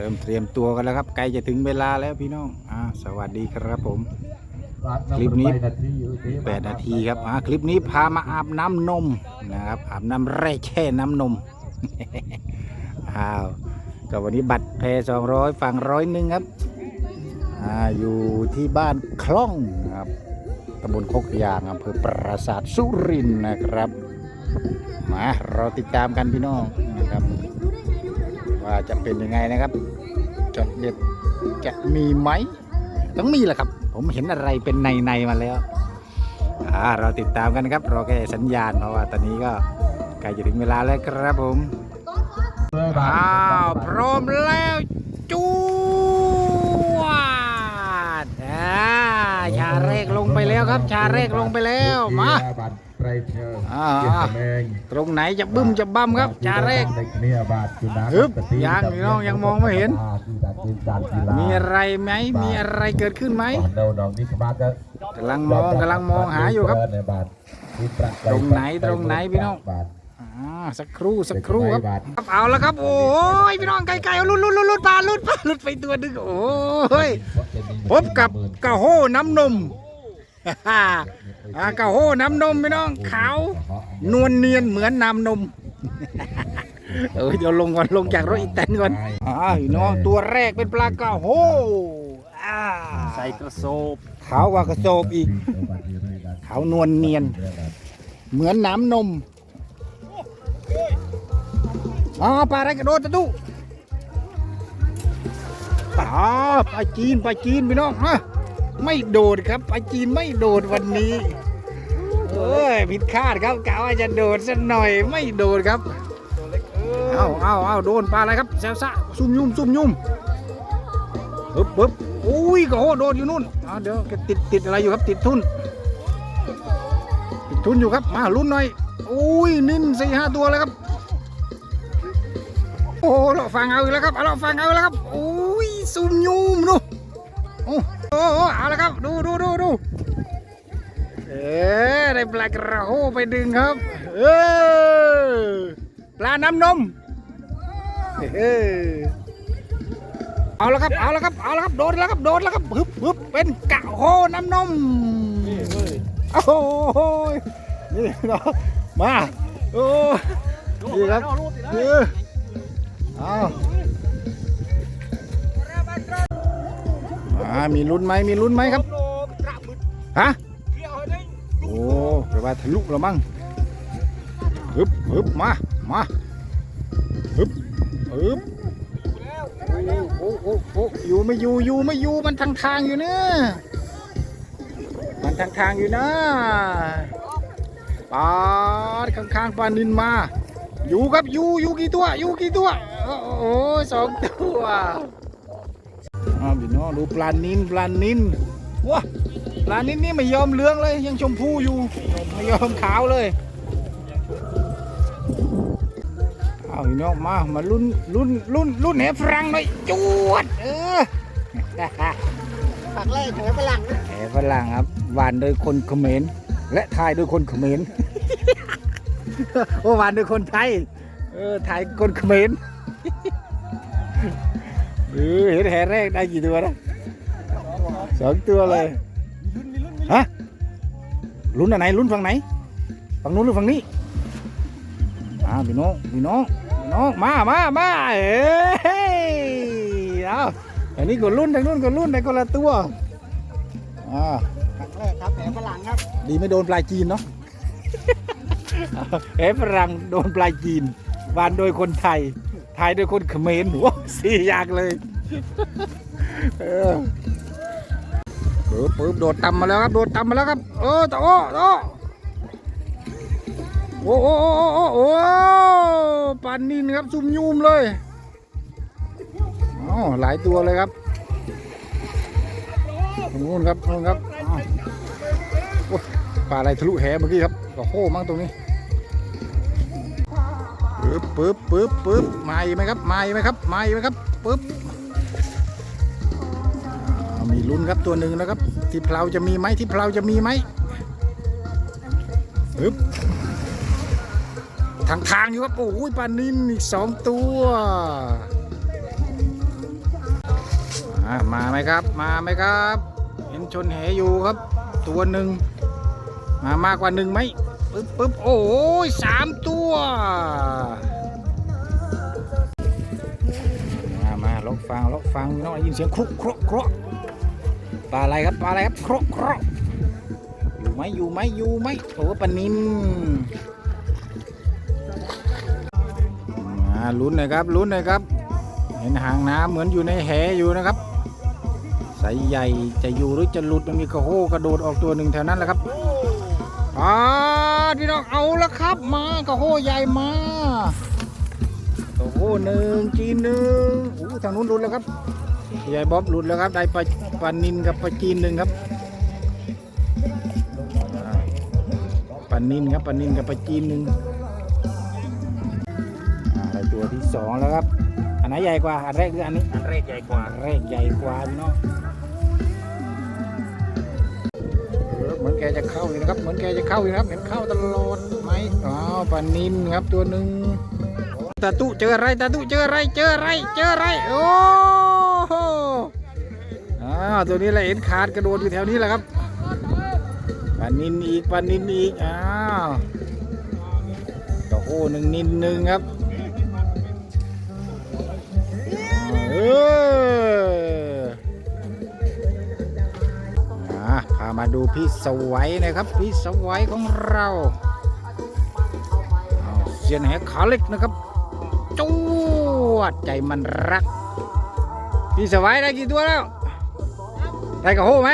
ริ่มเตรียมตัวกันแล้วครับใกล้จะถึงเวลาแล้วพี่น้องอ่าสวัสดีครับผม คลิปนี้ 8 นาทีครับอ่าคลิปนี้พามาอาบน้ำนมนะครับอาบน้ำแร่แช่น้ำนม อ้าวก็วันนี้บัตรแพสองร้อยฝั่งร้อยหนึ่งครับอ่าอยู่ที่บ้านคล่องนะครับตำบลโคกยางอำเภอปราสาทสุรินทร์นะครับ มาเราติดตามกันพี่น้องนะครับ ว่าจะเป็นยังไงนะครับจดเด็ดจะมีไหมต้องมีแหละครับ ผมเห็นอะไรเป็นในในมาแล้วอ่าเราติดตามกันครับรอแค่สัญญาณเพราะว่าตอนนี้ก็ใกล้จะถึงเวลาแล้วครับผมอ้าวพร้อมแล้วจูวดอ่าชาแรกลงไปแล้วครับ ชาแรกลงไปแล้วมา ตรไรเชิญอ่าเกียรติแมงตรงไหนจะบึ้มจะบั้มครับชาแรกเด็กเนี่ยบาทจุดาฮึบยังพี่น้องยังมองไม่เห็นมีมีอะไรไหมมีอะไรเกิดขึ้นไหมก่อนเดาดอกนี้ขบาทก็กำลังมองกำลังมองหาอยู่ครับในบาทที่ปะตรงไหนตรงไหนพี่น้องบาทอ่าสักครู่สักครู่ครับบาทครับเอาแล้วครับ โอ้ยพี่น้องไกลๆเอาลุดลุดลุดลุดปลาลุดปลาลุดไปตัวหนึงโอ้ยพบกับกระโห้น้ำนม อ่ากระโห้น้ำนมพี่น้องขาว นวลเนียนเหมือนน้ำนมเออเดี๋ยวลงก่อนลงจากรถอีแตนก่อนอ่าพี่น้องตัวแรกเป็นปลากระโห้อ่าใส่กระโซบขาวกว่ากระโจบอีกขาวนวลเนียน เหมือนน้ำนมอ๋อปลาอะไรกระโดดตะตุปลาปลาจีนปลาจีนพี่น้องฮะ ไม่โดดครับปลาจีนไม่โดดวันนี้เอ้ยผิดคาดครับกะว่าจะโดดสักหน่อยไม่โดดครับเอาเอาเอาโดนปลาอะไรครับแซวซะซุ่มยุ่มซุ่มยุ่มปึ๊บปึ๊บอุ้ยกระโหโดดอยู่นู่นเดี๋ยวติดติดอะไรอยู่ครับติดทุน ติดทุนอยู่ครับมาลุ้นหน่อยอุ้ยนิ่นสี่ห้าตัวเลยครับ โอ้โหเราฟังเอาอีกแล้วครับเอาเราฟังเอาอีกแล้วครับอุ้ยซุ่มยูมดูโอ้ โอ้โหเอาละครับดูดูดูดูเออได้ปลากระโหไปดึงครับเออปลาน้ำนมเออเอาละครับเอาละครับเอาละครับโดนแล้วครับโดนแล้วครับฮึบฮึบเป็นกะโหน้ำนมโอ้โหนี่เนาะมาโอ้นี่ครับเออเอาามีลุ้นไหมมีลุ้นไหมครับฮะโอ้แปลว่าทะลุแล้วมั้งฮึบฮึบมามาฮึบฮึบโอ้โอ้โอ้อยู่ไม่อยู่อยู่ไม่อยู่มันทางทางอยู่เนี่ยมันทางทางอยู่นะปลาข้างๆปลานินมา อยู่ครับอยู่อยู่กี่ตัวอยู่กี่ตัว โอ้โหสองตัว อ้าวพี่น้องดูปลานินปลานินว้าปลานินนี่ไม่ยอมเหลืองเลยยังชมพูอยู่ไม่ยอมขาวเลยเอาพี่น้องมามาลุ้นลุ้นลุ้นลุ้นแหฝรั่งหน่อยจวดเออผักแรกเหนือฝรั่งแหฝรั่งครับหวานโดยคนเขมรและทายโดยคนเขมรโอ้หวานโดยคนไทยเออไทยคนเขมรเออเห็นแหแรกได้กี่ตัวนะสองตัวเลยฮะลุ้นอันไหนลุ้นฝั่งไหนฝั่งนู้นหรือฝั่งนี้อาพี่น้องพี่น้องพี่น้องมามามาเอ้ยเอาอันนี้ก็ลุ้นทางนู้นก็ลุ้นได้คนละตัวอ่าผักแรกครับแหนฝรั่งครับ ดีไม่โดนปลายจีนเนาะเอฝรั่งโดนปลายจีนวานโดยคนไทยไทยโดยคนเขมรว้าสี่อย่างเลย เออปึ๊บปึ๊บโดดต่ำมาแล้วครับโดดต่ำมาแล้วครับเออตะโอ้ตะโอ้โอ้โอ้โอ้โอ้โอ้ปานนินครับซุ่มยุ่มเลยอ๋อหลายตัวเลยครับตรงนู้นครับตรงนู้นครับปลาอะไรทะลุแหเมื่อกี้ครับก็โค้มั้งตรงนี้ปึ๊บปึ๊บปึ๊บปึ๊บมาอีกไหมครับมาอีกไหมครับมาอีกไหมครับปึ๊บ มีลุ้นครับตัวหนึ่งนะครับ ที่เพลาจะมีไหมที่เพลาจะมีไหมปึ๊บทางทางอยู่ครับโอ้ยปลานินอีกสองตัวมาไหมครับ มาไหมครับ เห็นชนแหอยู่ครับ ตัวหนึ่งมามากกว่าหนึ่งไหมปึ๊บปึ๊บโอ้ยสามตัวมามาลกฟังลกฟังน้องยินเสียงครุครุครุ ปลาอะไรครับปลาอะไรครับครุครุอยู่ไหมอยู่ไหมอยู่ไหมโอ้ปลานินมาลุ้นน่อยครับลุ้นน่อยครับเห็นหางน้ำเหมือนอยู่ในแหอยู่นะครับสายใหญ่จะอยู่หรือจะหลุดมันมีกระโหกระโดดออกตัวหนึ่งแถวนั้นแหละครับอ่าพี่น้องเอาละครับ มากระโหใหญ่มาโอ้โหหนึ่งจีนหนึ่งโอ้ทางนู้นหลุดแล้วครับยายบ๊อบหลุดแล้วครับได้ปลา ปลานินกับปลาจีนหนึ่งครับอ่าปลานินครับปลานินกับปลาจีนหนึ่งอ่าได้ตัวที่สองแล้วครับ อันไหนใหญ่กว่า อันแรกหรืออันนี้ อันแรกใหญ่กว่าอันแรกใหญ่กว่าพี่น้องเหมือนแกจะเข้าอยู่นะครับ เหมือนแกจะเข้าอยู่นะครับ เห็นเข้าตลอดไหมอ้าวปลานินครับตัวหนึ่งตาตุเจออะไรตาตุเจออะไร เจออะไร เจออะไร โอ้โห อ้าวตัวนี้แหละเห็นขาดกระโดดอยู่แถวนี้แหละครับปลานินอีกปลานินอีกอ้าวโอ้โหหนึ่งนินหนึ่งครับเอออ่าพามาดูพี่สวัยนะครับ พี่สวัยของเราเสียนแหกขาเล็กนะครับจวดใจมันรัก พี่สวายได้กี่ตัวแล้ว ได้กระโหไหม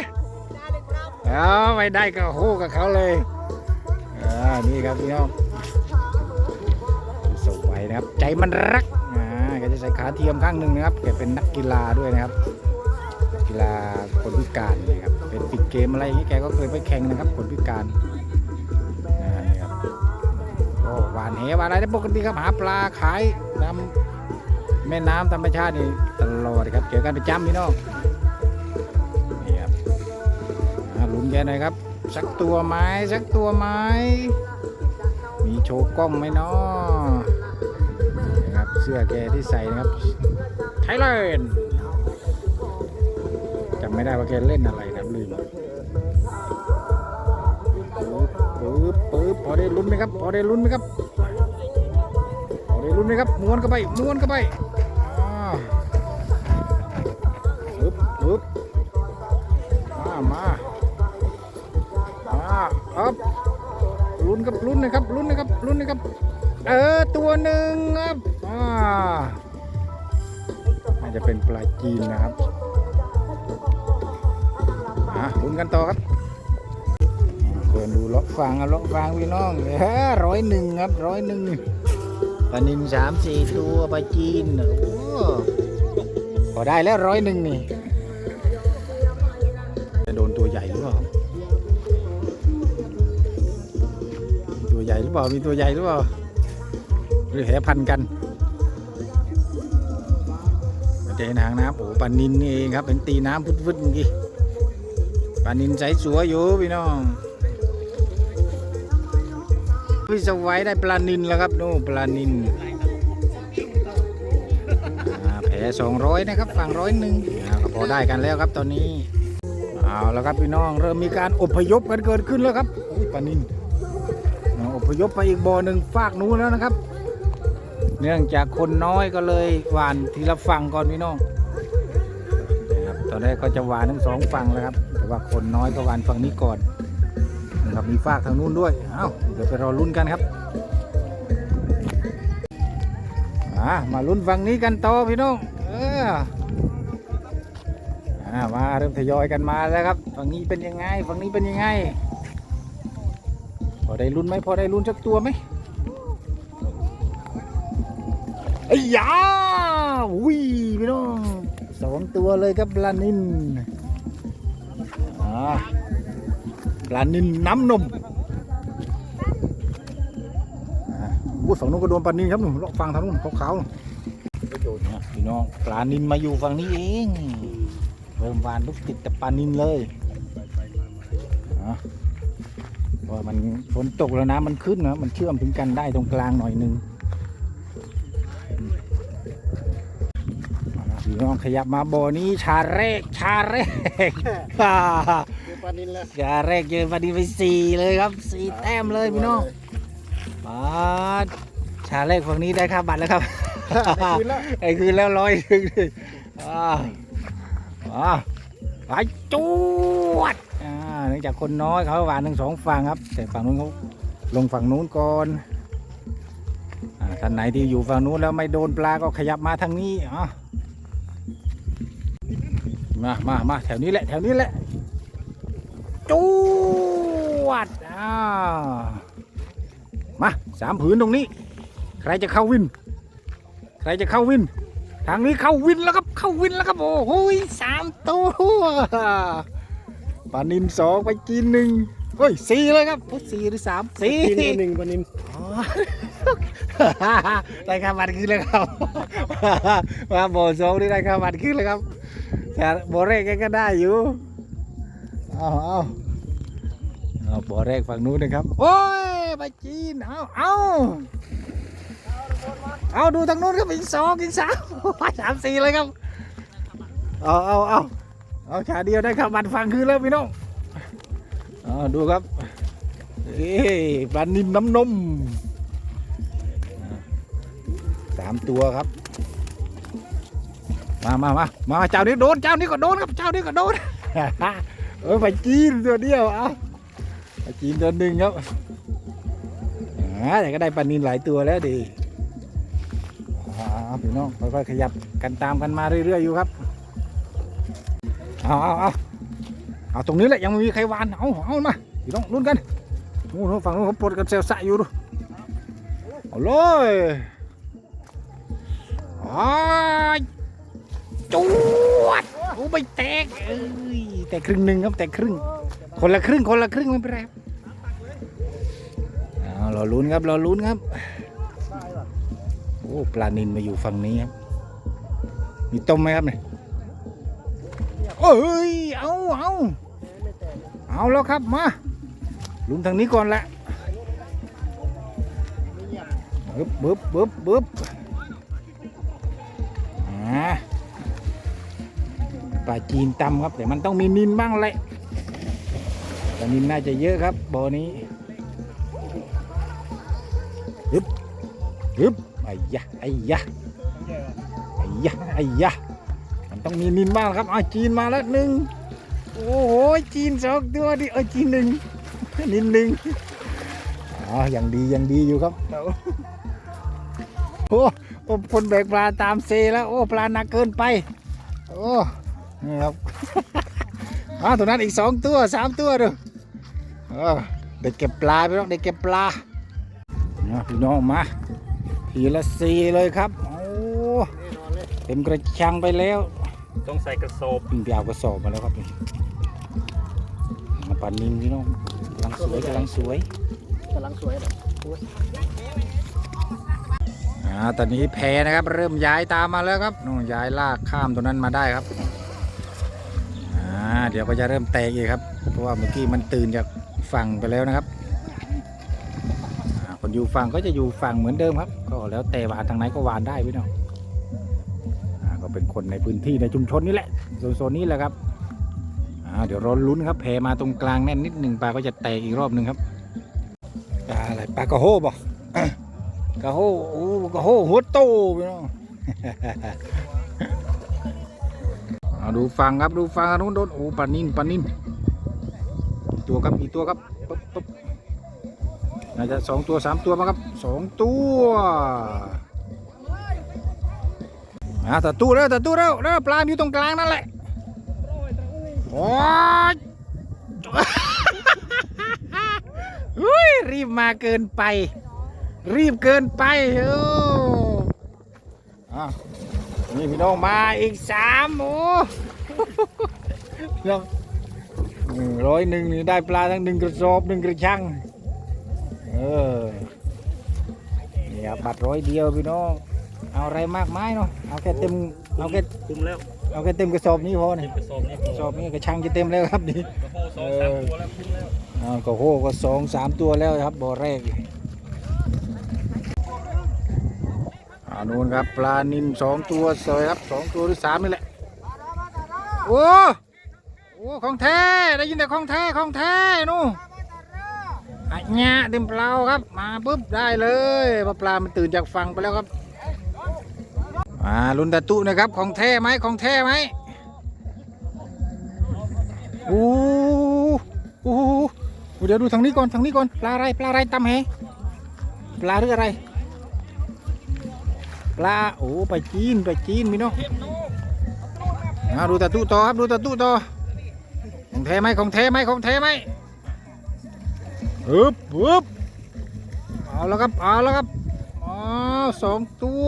เอาไม่ได้กระโหกับเขาเลยอ่านี่ครับพี่น้องพี่สวายนะครับ ใจมันรักอ่าแกจะใส่ขาเทียมข้างหนึ่งนะครับแกเป็นนักกีฬาด้วยนะครับ กีฬาคนพิการนะครับเป็นปิดเกมอะไรอย่างนี้แกก็เคยไปแข่งนะครับ คนพิการอ่านี่ครับก็หวานแหหวานอะไรได้ปกติครับหาปลาขายตามแม่น้ำธรรมชาตินี่ตลอดครับเจอกันประจำพี่น้อง แกหน่อยครับ สักตัวไหม้สักตัวไหม้มีโชว์กล้องไหมเนาะนะครับเสื้อแกที่ใส่นะครับไทยแลนด์จำไม่ได้ว่าแกเล่นอะไรนะลืมปึ๊บปึ๊บพอได้ลุ้นไหมครับ พอได้ลุ้นไหมครับ พอได้ลุ้นไหมครับม้วนเข้าไปม้วนเข้าไป ครับลุ้นครับลุ้นนะครับลุ้นนะครับลุ้นนะครับ เออตัวหนึ่งครับอ่าน่าจะเป็นปลาจีนนะครับอะลุ้นกันต่อครับเดินดูล็อกฟางครับล็อกฟางพี่น้องเฮ้ร้อยหนึ่งครับร้อยหนึ่งปลานินสามสี่ตัวปลาจีนโอ้พอได้แล้วร้อยหนึ่งนี่ เปล่า มีตัวใหญ่หรือเปล่า หรือแหพันกันจะเห็นหางน้ำโอ้ปลานินนี่เองครับเป็นตีน้ำพุดๆเมื่อกี้ปลานินใสสัวอยู่พี่น้องพี่สวัยได้ปลานินแล้วครับโน่ปลานินอ่าแผลสองร้อยนะครับฝั่งร้อยหนึ่งอ่าก็พอได้กันแล้วครับตอนนี้เอาแล้วครับพี่น้องเริ่มมีการอพยพกันเกิดขึ้นแล้วครับอุ้ยปลานิน พยพไปอีกบ่อหนึ่งฝากนู้นแล้วนะครับ เนื่องจากคนน้อยก็เลยหวานทีละฝั่งก่อนพี่น้องนะครับตอนแรกก็จะหวานทั้งสองฝั่งแล้วครับ แต่ว่าคนน้อยก็หวานฝั่งนี้ก่อนนะครับมีฟากทางนู้นด้วยเอ้าเดี๋ยวไปรอลุ้นกันครับมามาลุ้นฝั่งนี้กันต่อพี่น้องเออมาเริ่มทยอยกันมาแล้วครับฝั่งนี้เป็นยังไงฝั่งนี้เป็นยังไง พอได้ลุ้นไหมพอได้ลุ้นสักตัวไหมไอ้ยาอุ้ยพี่น้องสองตัวเลยครับปลานินอ่าปลานินน้ำนมอ่าอู้ฝั่งนู้นก็โดนปลานินครับหนุ่มเลาะฝั่งทางนู้นขาวๆนะพี่น้องปลานินมาอยู่ฝั่งนี้เองเริ่มวานลูกติดแต่ปลานินเลยอะ พราะมันฝนตกแล้วน้ำมันขึ้นนะมันเชื่อมถึงกันได้ตรงกลางหน่อยหนึงอะพี่น้องขยับมาบ่อนี้ชาแรกชาแรกฮ่าเจอปลานินแล้วชาแรกเจอปาดีไปสี่เลยครับสี่แต้มเลยพี่น้องมาชาแรกฝั่งนี้ได้ค่าบัตรแล้วครับได้คืนแล้วไอ้คืนแล้วร้อยหนึ่งอ่าอ่าไปจวดอ่า เนื่องจากคนน้อยเขาหวานทั้งสองฝั่งครับ แต่ฝั่งนู้นเขาลงฝั่งนู้นก่อนท่านไหนที่อยู่ฝั่งนู้นแล้วไม่โดนปลาก็ขยับมาทางนี้อะมามามาแถวนี้แหละแถวนี้แหละจวดอ่ามาสามผืนตรงนี้ ใครจะเข้าวิน ใครจะเข้าวิน ทางนี้เข้าวินแล้วครับเข้าวินแล้วครับโอ้โหสามตัว ปลานินสองไปกินหนึ่งเฮ้ยสี่เลยครับโอ้ยสี่หรือสามสี่กินตัวหนึ่งปลานินอ๋อ ได้ค่าบัตรขึ้นเลยครับ มาโบสองนี่ได้ค่าบัตรขึ้นเลยครับ แต่โบแรกก็ได้อยู่ เอาเอาเอาโบแรกฝั่งนู้นนะครับ โอ้ยไปจีน เอาเอาเอาดูทางนู้นครับอีกสองอีกสามสามสี่เลยครับ เอาเอาเอา เอาชาเดียวได้ค่าบัตรฟังคืนแล้วพี่น้องอดูครับเอ้ปลานินน้ำนมสามตัวครับ มามามามาเจ้านี้โดน เจ้านี้ก็โดนครับ เจ้านี้ก็โดน เออไปจีนตัวเดียว เอาไปจีนตัวหนึ่งครับอ่าแต่ก็ได้ปลานินหลายตัวแล้วดีอ่าพี่น้องค่อยๆขยับกันตามกันมาเรื่อยๆอยู่ครับ เอาเอาเอาเอาตรงนี้แหละยังไม่มีใครวานเอาเอามาพี่น้องลุ้นกันนู้นฝั่งนู้นเขาปลดกันเซลสะอยู่ดูเอาเลยอ้ายจวดโอ้ไม่แตกเอ้ยแต่ครึ่งหนึ่งครับแต่ครึ่ง คนละครึ่งคนละครึ่งไม่เป็นไรครับเอารอลุ้นครับรอลุ้นครับโอ้ปลานินมาอยู่ฝั่งนี้ครับมีต้มไหมครับเนี่ย โอ้ย เอาเอาเอาแล้วครับมาลุมทางนี้ก่อนแหละบึบบึบบึบบึบอ่าปลาจีนตำครับ แต่มันต้องมีนินบ้างแหละแต่นินน่าจะเยอะครับบ่อนี้ฮึบฮึบไอ้ยะไอ้ยะไอ้ยะไอ้ยะ ต้องมีนินบ้างครับอะจีนมาแล้วหนึ่งโอ้โหจีนสองตัวดิเออจีนหนึ่งนิดนึงอ๋อยังดียังดีอยู่ครับโอ้โอ้คนแบกปลาตามเซแล้วโอ้ปลาหนักเกินไปโอ้นี่ครับอ้าตัวนั้นอีกสองตัวสามตัวดูเออได้เก็บปลาพี่น้องได้เก็บปลานะพี่น้องมาทีละสี่เลยครับโอ้เต็มกระชังไปแล้ว ต้องใส่กระสอบปิ้งไปเอากระสอบมาแล้วครับนี่มาปั่นนินพี่น้องกำลังสวยกำลังสวยกำลังสวยเลยอ่าตอนนี้แพนะครับ เริ่มย้ายตามมาแล้วครับนู่นย้ายลากข้ามตรงนั้นมาได้ครับอ่าเดี๋ยวก็จะเริ่มแตกอีกครับ เพราะว่าเมื่อกี้มันตื่นจากฝั่งไปแล้วนะครับคนอยู่ฝั่งก็จะอยู่ฝั่งเหมือนเดิมครับ ก็แล้วแต่วานทางไหนก็วานได้พี่น้องอ่าก็เป็น คนในพื้นที่ในชุมชนนี่แหละโซนนี้แหละครับเดี๋ยวรอลุ้นครับแพมาตรงกลางแน่นนิดหนึ่งปลาก็จะแตกอีกรอบหนึ่งครับปลาอะไรปลากระโฮบ่กระโฮโอ้กระโฮหัวโตพี่น้องเอาดูฟังครับดูฟังนู้นโดนโอ้ปลานินปลานินกี่ตัวครับกี่ตัวครับปุ๊บปุ๊บน่าจะสองตัวสามตัวมั้งครับสองตัว อาตัดตู้แล้วตัดตู้แล้วแล้วปลาอยู่ตรงกลางนั่นแหละโอ้ยอุ้ยรีบมาเกินไป รีบเกินไปโอ้อะนี่พี่น้องมาอีกสามโอ้พี่น้องหนึ่งร้อยหนึ่งนี่ได้ปลาทั้งหนึ่งกระสอบหนึ่งกระชังเออนี่ครับบัตรร้อยเดียวพี่น้อง เอาอะไรมากมายเนาะเอาแค่เต็มเอาแค่คุ้มแล้วเอาแค่เต็มกระสอบนี้พอเนี่ยกระสอบนี้กระสอบนี้กระชังจะเต็มแล้วครับนี่กระโปงสองสามตัวแล้วคุ้มแล้วอ่าก็โหก็สองสามตัวแล้วครับบ่อแรกอ่านู่นครับปลานินสองตัวสวยครับสองตัวหรือสามนี่แหละโอ้โอ้ของแท้ได้ยินแต่ของแท้ของแท้นู่นอัญญะเต็มเปล่าครับมาปุ๊บได้เลยปลาปลามันตื่นจากฝั่งไปแล้วครับ มาลุนตะตุนะครับของแท้ไหมของแท้ไหมโอ้โหเดี๋ยวดูทางนี้ก่อนทางนี้ก่อนปลาอะไรปลาอะไรตำแหปลาหรืออะไร ปลาโอ้ไปจีนไปจีนพี่น้องเอาดูตะตุต่อครับดูตะตุต่อของแท้ไหมของแท้ไหมของแท้ไหมฮึบฮึบเอาแล้วครับเอาแล้วครับอ๋อสองตัว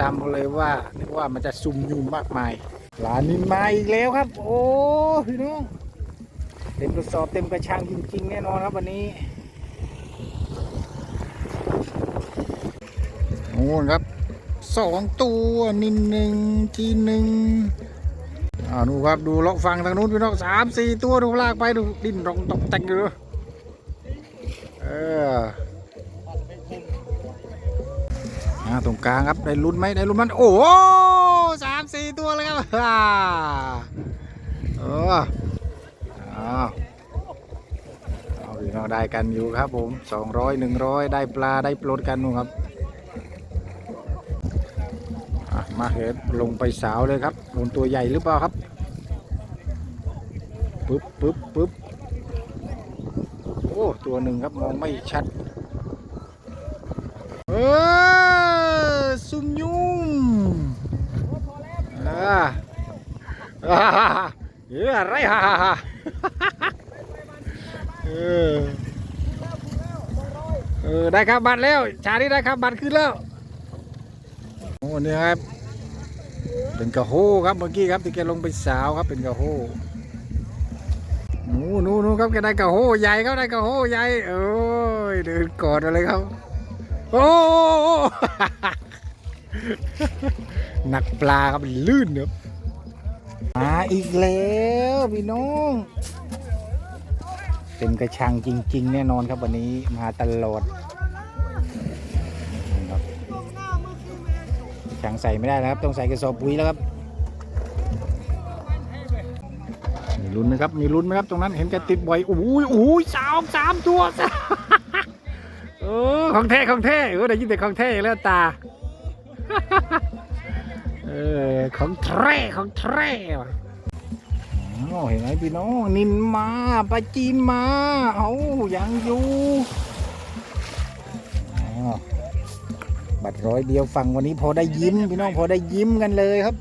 ตามเลยว่านึกว่ามันจะซุ่มยุ่มมากมายปลานนินมาอีกแล้วครับ โอ้พี่น้องเต็มกระสอบเต็มกระชังจริง ๆ แน่นอนครับวันนี้โอ้ครับสองตัวนินหนึ่งจีหนึ่งอ่าดูครับดูเลาะฟังทางนู้นพี่น้องสามสี่ตัวดูลากไปดูดิ้นรองตกแต่งอยู่ กลางครับได้ลุ้นไหมได้ลุ้นมันโอ้สามสี่ตัวเลยครับอ่าเอออ้าเอาพี่น้องได้กันอยู่ครับผมสองร้อยหนึ่งร้อยได้ปลาได้ปลดกันนู่นครับมาเห็นลงไปสาวเลยครับโดนตัวใหญ่หรือเปล่าครับปึ๊บปึ๊บปึ๊บโอ้ตัวหนึ่งครับมองไม่ชัดเออซุ่มยุ่ม อ่าอ่าเฮ้ยอะไรฮ่าฮ่าฮ่าเออเออได้ครับบัตรแล้ว ชานี้ได้ครับบัตรขึ้นแล้วโอ้เนี่ยครับเป็นกระโฮครับเมื่อกี้ครับที่แกลงไปสาวครับเป็นกระโฮนู่นนู่นนู่นครับแกได้กระโฮใหญ่ครับได้กระโฮใหญ่โอ้ยเดินกอดอะไรครับโอ้ หนักปลาครับลื่นครับมาอีกแล้วพี่น้อง เต็มกระชังจริง ๆ แน่นอนครับวันนี้มาตลอดครับช่างใส่ไม่ได้แล้วครับ ต้องใส่กระสอบปุ๋ยแล้วครับมีลุ้นนะครับมีลุ้นไหมครับตรงนั้นเห็นแกติดบ่อยโอ้ยโอ้ยสามสามตัวเออของแท้ของแท้เออได้ยินแต่ของแท้แล้วตา เออของแท้ของแท้ว่ะอ๋อเห็นไหมพี่น้องนินมาปลาจีนมาเอายังอยู่บัตรร้อยเดียวฟังวันนี้พอได้ยิ้มพี่น้องพอได้ยิ้มกันเลยครับ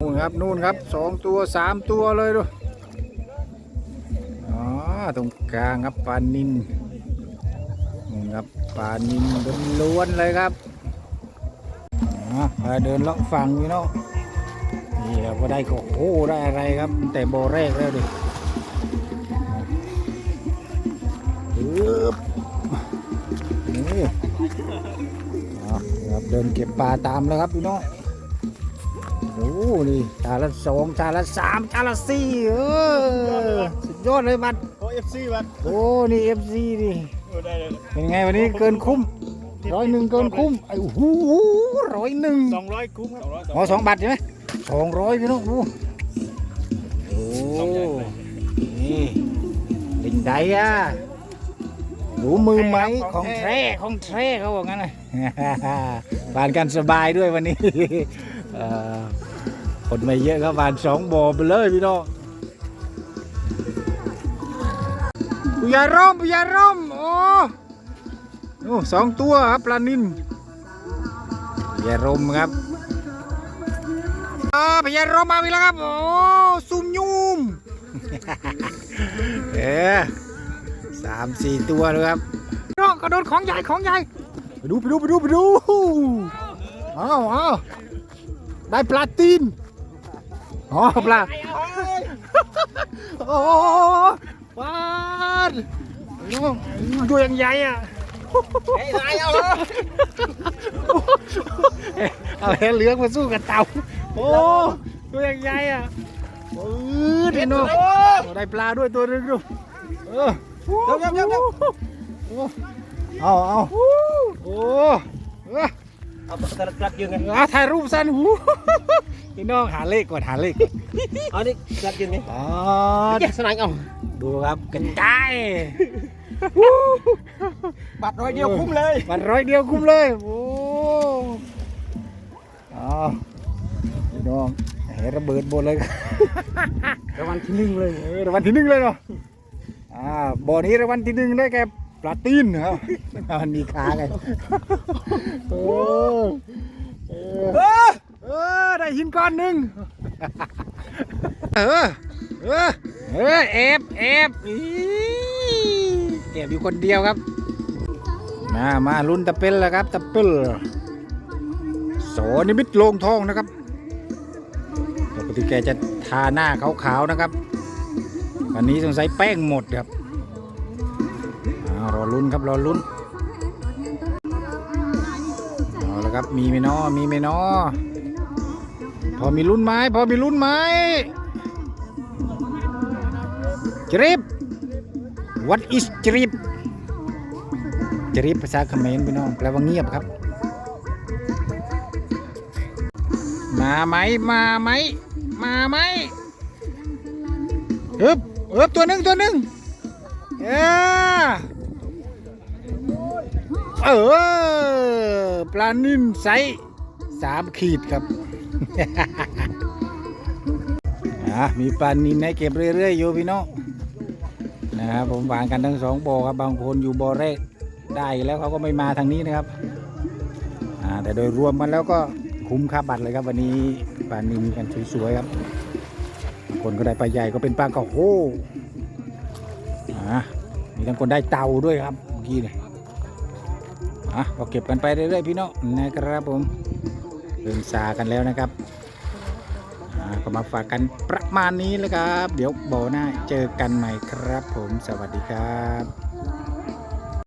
นู่นครับนู่นครับสองตัวสามตัวเลยดูอ๋อตรงกลางครับปลานินนู่นครับปลานินล้วนเลยครับ อ๋อไปเดินเลาะฟังพี่น้องนี่ครับก็ได้ก็โอ้ได้อะไรครับตั้งแต่โบอแรกแล้วดิปึ๊บนี่อะครับเดินเก็บปลาตามแล้วครับพี่น้องโอ้นี่ชาละสองชาละสามชาละสี่เออสุดยอดเลยบัตรโอ้เอฟซีวัดโอ้นี่เอฟซีนี่โอ้ได้เลยเป็นไงวันนี้เกินคุ้ม ร้อยหนึ่งเกินคุ้มไอ้โอ้โหร้อยหนึ่งสองร้อยคุ้มครับอ๋อสองบาทใช่ไหมสองร้อยพี่น้องดูโอ้สองใหญ่เลยนี่เป็นไดอะรู้มือไหมของแท้ของแท้เขาบอกงั้นเลยบานกันสบายด้วยวันนี้เอ่อคนไม่เยอะก็บานสองบ่อไปเลยพี่น้องปุยาร่มปุยาร่มโอ้ โอ้สองตัวครับปลานินปุยาร่มครับอ่าปุยาร่มมาอีกแล้วครับ โอ้ซุ่มยุ่มเออสามสี่ตัวเลยครับน้องกระโดดของใหญ่ของใหญ่ไปดูไปดูไปดูไปดูอ้าวอ้าวได้ปลาตีนอ๋อปลาโอ้ปลาน้องตัวยังใหญ่อะ ไอ้ไรเอาเอาแหเหลืองมาสู้กับเต่าโอ้ตัวยังใหญ่อะเออเดี๋ยวน้องได้ปลาด้วยตัวหนึงดูเออเดี๋ยวเดี๋ยวเดี๋ยวโอ้เอาเอาโอ้เอ้อเอาตะกรัดยืนไงอะถ่ายรูปสั้นหูพี่น้องหาเลขก่อนหาเลขก่อนเอานี่กรัดยืนไงอ๋อแกสนายเอาดูครับกระจาย บัตรร้อยเดียวคุ้มเลยวันร้อยเดียวคุ้มเลยโอ้อ๋อพี่น้องเห็นระเบิดหมดเลยรางวัลที่หนึ่งเลยเออรางวัลที่หนึ่งเลยเนาะอ่าบ่อนี้รางวัลที่หนึ่งได้แก่ปลาตีนเหรอมันมีขาไงโอ้เออเออได้หินก้อนหนึ่งเออเออเออเอฟเอฟอี เอฟอยู่คนเดียวครับมามาลุ้นตะเปิลแล้วครับตะเปิลโสนิมิตโลงทองนะครับปกติแกจะทาหน้าขาวๆนะครับ วันนี้สงสัยแป้งหมดครับอรอลุ้นครับรอลุ้นเอาละครับมีไหมนอมีไหมนอพอมีลุ้นไหมพอมีลุ้นไหมจริบ what is จริบจริบภาษาเขมรพี่น้องแปลว่าเงียบครับ มาไหมมาไหมมาไหมเอบเอบตัวหนึ่งตัวหนึ่งเออเออปลานิ่นไซส์สามขีดครับอะมีปลานินให้เก็บเรื่อยๆอยู่พี่น้อง นะครับผมวางกันทั้งสองบ่อครับบางคนอยู่บ่อแรกได้แล้วเขาก็ไม่มาทางนี้นะครับแต่โดยรวมกันแล้วก็คุ้มค่าบัตรเลยครับวันนี้ปลานินกันสวยๆครับบางคนก็ได้ปลาใหญ่ก็เป็นปลากระโฮอ่ามีทั้งคนได้เต่าด้วยครับเมื่อกี้เนี่ยอะก็เก็บกันไปเรื่อยๆพี่น้องนะครับผมเริ่มซากันแล้วนะครับ ก็มาฝากกันประมาณนี้เลยครับ เดี๋ยวโบหน้าเจอกันใหม่ครับผมสวัสดีครับ